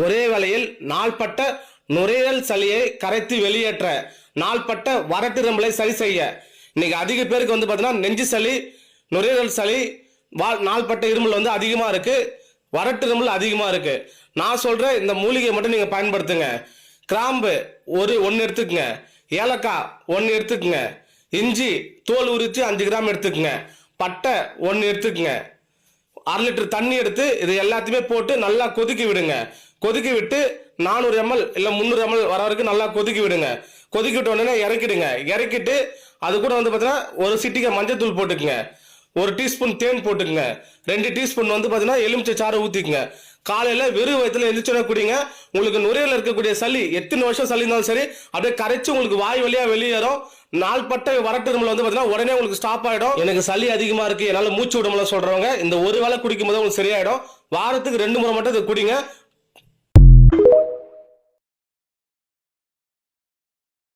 ஒரே வேளையில் நாள்பட்ட நுரையீரல் சளியை கரைத்து வெளியேற்ற நாள்பட்ட வறட்டு சரி செய்ய. இன்னைக்கு அதிக பேருக்கு வந்து பார்த்தீங்கன்னா நெஞ்சு சளி நுரையீரல் சளி வா- நாள்பட்ட இருமல் வந்து அதிகமாக இருக்கு வறட்டு அதிகமாக அதிகமா இருக்கு. நான் சொல்ற இந்த மூலிகையை மட்டும் நீங்கள் பயன்படுத்துங்க. கிராம்பு ஒரு ஒன்று எடுத்துக்கங்க. ஏலக்காய் ஒன்று எடுத்துக்கங்க. இஞ்சி தோல் உரித்து அஞ்சு கிராம் எடுத்துக்கங்க. பட்டை ஒன்று எடுத்துக்கங்க. அரை லிட்டர் தண்ணி எடுத்து இது எல்லாத்தையுமே போட்டு நல்லா கொதிக்க விடுங்க. கொதிக்க விட்டு நானூறு எம்எல் இல்லை முந்நூறு எம்எல் வர வரைக்கும் நல்லா கொதிக்க விடுங்க. கொதிக்க விட்ட உடனே இறக்கிடுங்க. இறக்கிட்டு அது கூட வந்து பார்த்தீங்கன்னா ஒரு சிட்டிகை மஞ்சத்தூள் போட்டுக்குங்க. ஒரு டீஸ்பூன் தேன் போட்டுக்குங்க. ரெண்டு டீஸ்பூன் வந்து பார்த்தீங்கன்னா எலுமிச்சை சாறு ஊற்றிக்குங்க காலையில் வெறும் வயத்தில் எழுந்திரிச்சோட குடிங்க. உங்களுக்கு நுரையில் இருக்கக்கூடிய சளி எத்தனை வருஷம் சளி இருந்தாலும் சரி அப்படியே கரைச்சி உங்களுக்கு வாய் வழியாக வெளியேறும். நாள் பட்ட வரட்டு இருமல் வந்து பார்த்தீங்கன்னா உடனே உங்களுக்கு ஸ்டாப் ஆயிடும். எனக்கு சளி அதிகமா இருக்கு என்னால் மூச்சு விட முடியல சொல்றவங்க இந்த ஒரு வேளை குடிக்கும் போது உங்களுக்கு சரியாயிடும். வாரத்துக்கு ரெண்டு முறை மட்டும் இது குடிங்க.